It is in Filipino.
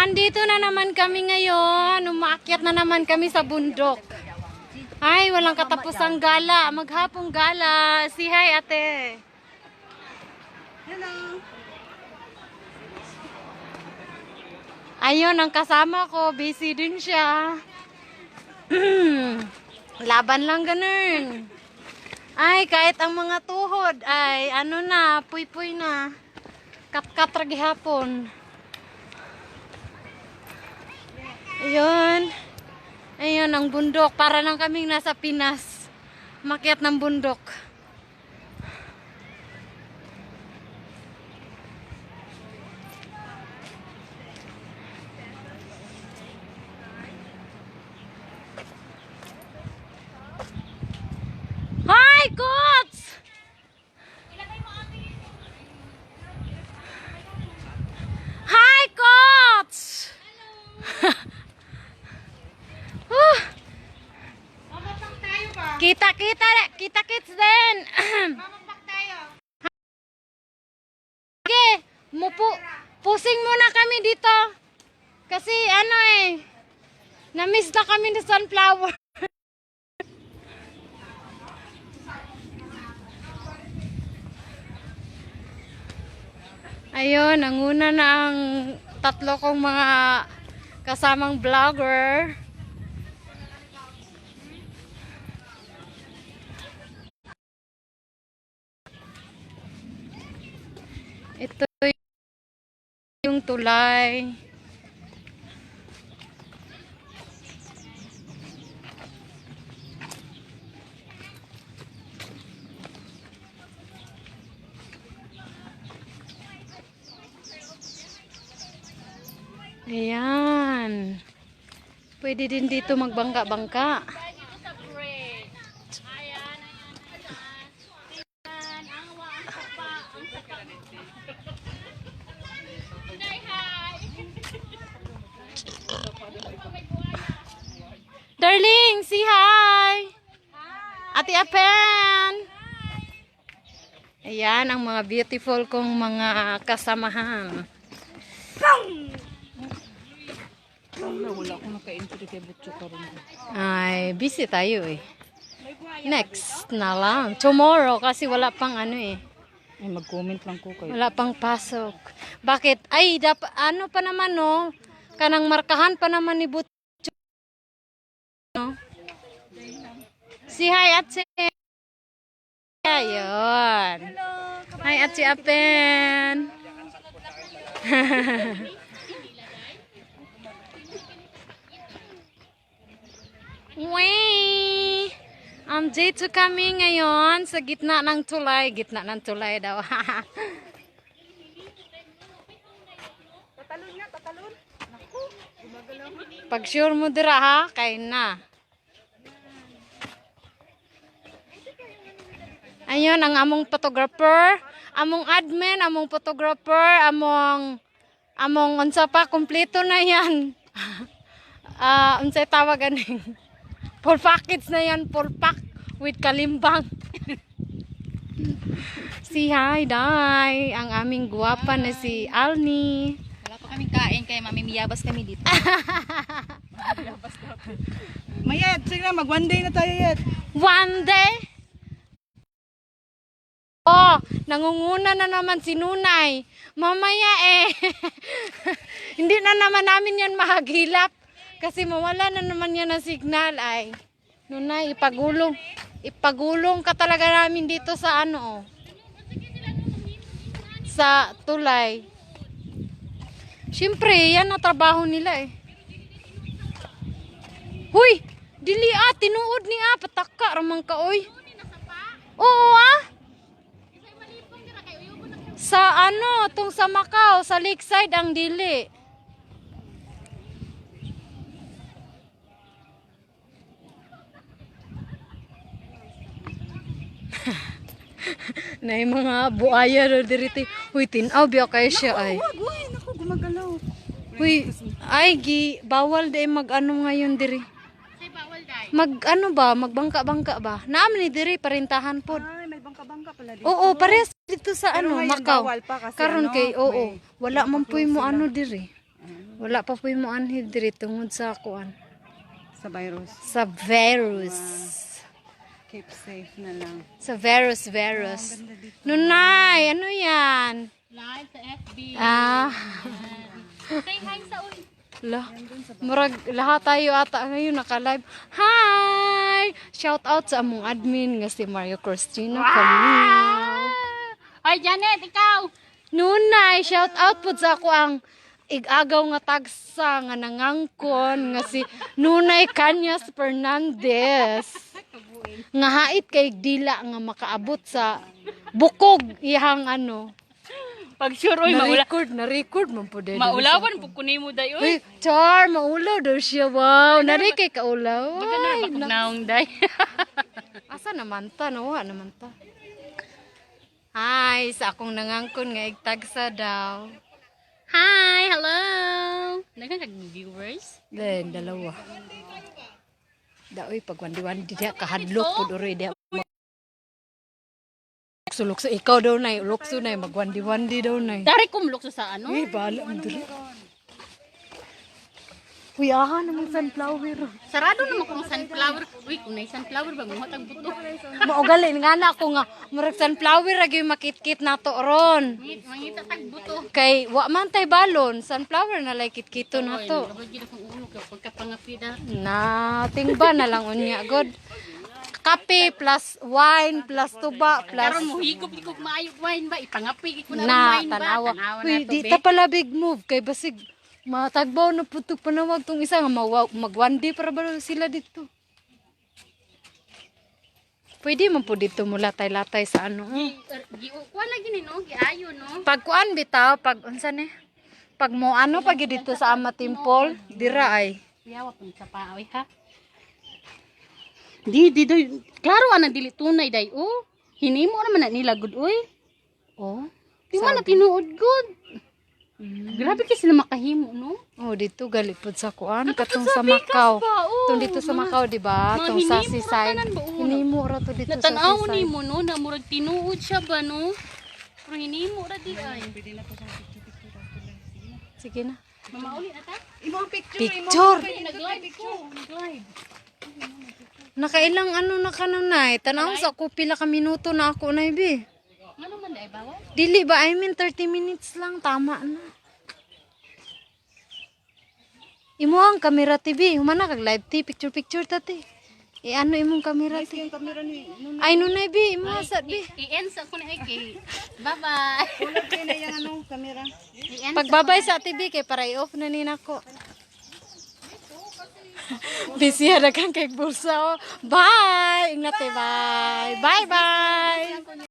Andito na naman kami ngayon. Umaakyat na naman kami sa bundok. Ay, walang katapusang gala. Maghapong gala. Si hi, ate. Hello. Ayun, ang kasama ko. Busy din siya. Laban lang ganun. Ay, kahit ang mga tuhod, ay, ano na, puy-puy na. Kat-kat ragi hapon. Ayun. Ang bundok. Para lang kaming nasa Pinas. Makyat ng bundok. Hi, Kots! Hi, Kots! Huh. Mamapak tayo ba? Kita, kita, kita kits din. Mamapak tayo. Sige, mupu, pusing muna kami dito. Kasi ano eh, na-miss na kami ng sunflower. Ayun, nanguna na ang tatlo kong mga kasamang vlogger. Ito yung tulay. Ayan. Pwede din dito magbangka-bangka. Darling, say hi. Ate Apen. Ayan ang mga beautiful kong mga kasamahan. Wala, wala akong naka-entry kay Butcho karon. Ay, busy tayo eh. Next na lang. Tomorrow kasi wala pang ano eh. Ay, mag-comment lang ko kayo. Wala pang pasok. Bakit? Ay, dap ano pa naman no? Kanang markahan pa naman ni Butcho. No? Si Hi at si Ayun. Hi at si Apen. Wey! Ang dito kami ngayon sa gitna ng tulay. Gitna ng tulay daw. Tatalon nga, tatalon. Naku, gumagalaw. Pag sure mo dira ha, kay na. Ayun ang among photographer, among admin, among photographer, among among unsa pa kumpleto na yan. Ah, unsay tawag aning? Full package na yan, full pack with kalimbang. si Hi Day, ang aming guwapa na si Alni. Wala pa kaming kain kaya mamimiyabas kami dito. Mayet, sige na, mag one day na tayo yet. One day? Nangunguna na naman si Nunay. Mamaya eh. Hindi na naman namin yan mahagilap. Kasi mawala na naman yan ng signal ay. Nunay, ipagulong. Ipagulong ka talaga namin dito sa ano oh. Sa tulay. Siyempre, yan na trabaho nila eh. Huy! Dili ah, tinuod ni ah, pataka ramang ka oy. Oo ah. Sa ano, tong sa Macau, sa lakeside ang dili. na yung mga buaya ro diriti. Uy, tinaw biya kay siya ay. Wag, uy, naku, gumagalaw. Uy, ay gi bawal day mag-ano ngayon diri. Mag ano ba, magbangka-bangka ba? Naam ni diri parintahan pod. Ay, may bangka-bangka pala dito. Oo, parehas dito sa Pero ano, Macau. bawal pa kasi Karon ano, kay oo, may- wala man po mo ano diri. Wala pa po mo anhid diri tungod sa kuan. Sa virus. Sa virus. Keep safe na lang. Sa virus, virus. Nunay, ano yan? Live sa FB. Ah, Say hi sa uy. la, murag lahat tayo ata ngayon naka-live. Hi! Shout out sa among admin nga si Mario Cristina Camille. Ay, Janet, ikaw. Nunay, shout out po sa ako ang igagaw nga tagsa nga nangangkon nga si Nunay Kanyas Fernandez. Nga hait kay dila nga makaabot sa bukog ihang ano. Pag sure, uy, maula. Na-record, na-record man po din. Maulawan po kunin mo Uy, uy. char, maulaw daw siya. Wow, nari kay kaulaw. Baka na, na- naong day. Asa naman ta, nawa naman ta. Hi, sa akong nangangkon nga igtagsa daw. hi, hello. Nagang kag viewers. Then, dalawa. Daoy, pag wandi-wandi diya, kahadlok po doroy diya. Lukso, ikaw daw na, lukso na, magwandi-wandi daw na. Dari kumlok sa ano? Uy, bala mo dali. Uy, aha naman sunflower. Sarado naman kung sunflower. Uy, kung na sunflower ba, mga tag buto. Maugali nga na ako nga, murag sunflower, agi makit-kit na to ron. Mangita tag buto. Kay, wa man tay balon, sunflower na lay kit-kito na to. Na, tingba na lang unya, god. Kape plus wine plus tuba Karon plus mo higop-higop maayo wine ba? Ipangapig ko na na, wine ba? tanawa. Tanawa Uy, na di ta pala big move kay basig matagbaw na putok panawag tong isa nga mawa- magwandi para ba sila dito. Pwede man po dito mo latay-latay sa ano. Gi- gi- Kuha lagi ni no, giayo no. Pag kuan bitaw, pag unsa ni? Pag mo ano pag dito sa Ama Temple, dira ay. Yawa pun sa paoy ha. Di di di klaro ana dili tunay day oh. Hinimo naman na nila good oy. Oh. Di man na tinuod good. Grabe kasi sila makahimo no. Oh, dito gali pud sa kuan katong sa Macau. oh, Tong dito sa Macau, di ba? Tong sa ba, oh. Hinimo ra to dito sa Natanaw seaside. ni mo no na murag tinuod siya ba no. Pero hinimo ra di ay. Sige na. Mamauli na ta. Picture. Nag-live ko. Nag-live. Nakailang ano na ka na nay? Tanaw sa ko pila ka minuto na ako na ibi. Ano man day bawa? Dili ba? I mean 30 minutes lang tama na. Imo ang camera TV, humana kag live T picture picture tati. E ano imong camera T? Ay no na bi, imo sa bi. I-end sa ko na ay kay. Bye-bye. Wala kayo na yung ano, camera. I-end Pagbabay sa TV kay para i-off na ni nako. Busy na kang kay bulsa. oh. Bye! Ingat eh, bye! Bye bye!